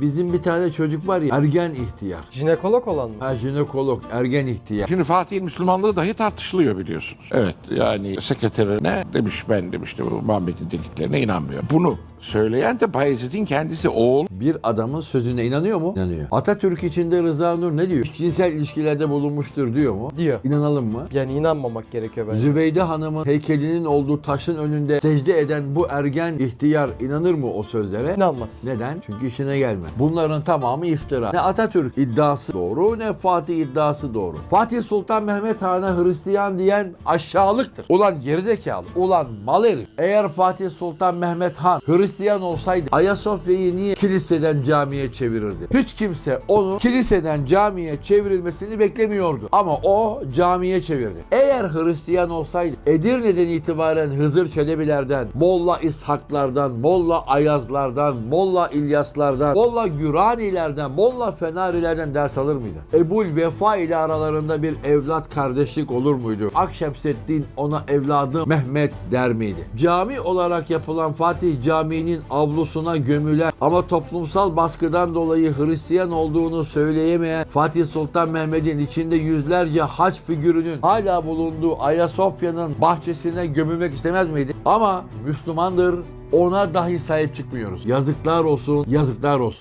Bizim bir tane çocuk var ya ergen ihtiyar. Jinekolog olan mı? Ha, jinekolog, ergen ihtiyar. Şimdi Fatih'in Müslümanlığı dahi tartışılıyor biliyorsunuz. Evet yani sekreterine demiş ben demişti bu Muhammed'in dediklerine inanmıyorum. Bunu söyleyen de Bayezid'in kendisi oğul. Bir adamın sözüne inanıyor mu? İnanıyor. Atatürk içinde Rıza Nur ne diyor? Cinsel ilişkilerde bulunmuştur diyor mu? Diyor. İnanalım mı? Yani inanmamak gerekiyor bence. Zübeyde Hanım'ın heykelinin olduğu taşın önünde secde eden bu ergen ihtiyar inanır mı o sözlere? İnanmaz. Neden? Çünkü işine gelmez. Bunların tamamı iftira. Ne Atatürk iddiası doğru ne Fatih iddiası doğru. Fatih Sultan Mehmet Han'a Hristiyan diyen aşağılıktır. Ulan gerizekalı. Ulan mal herif. Eğer Fatih Sultan Mehmet Han Hristiyan olsaydı Ayasofya'yı niye kiliseden camiye çevirirdi? Hiç kimse onu kiliseden camiye çevrilmesini beklemiyordu. Ama o camiye çevirdi. Eğer Hristiyan olsaydı Edirne'den itibaren Hızır Çelebilerden, Molla İshaklardan, Molla Ayazlardan, Molla İlyaslardan, Molla Güranilerden, Molla Fenarilerden ders alır mıydı? Ebul Vefa ile aralarında bir evlat kardeşlik olur muydu? Akşemseddin ona evladı Mehmet der miydi? Cami olarak yapılan Fatih Camii'nin avlusuna gömülen ama toplumsal baskıdan dolayı Hristiyan olduğunu söyleyemeyen Fatih Sultan Mehmet'in içinde yüzlerce haç figürünün hala bulunduğu Ayasofya'nın bahçesine gömülmek istemez miydi? Ama Müslümandır ona dahi sahip çıkmıyoruz. Yazıklar olsun, yazıklar olsun.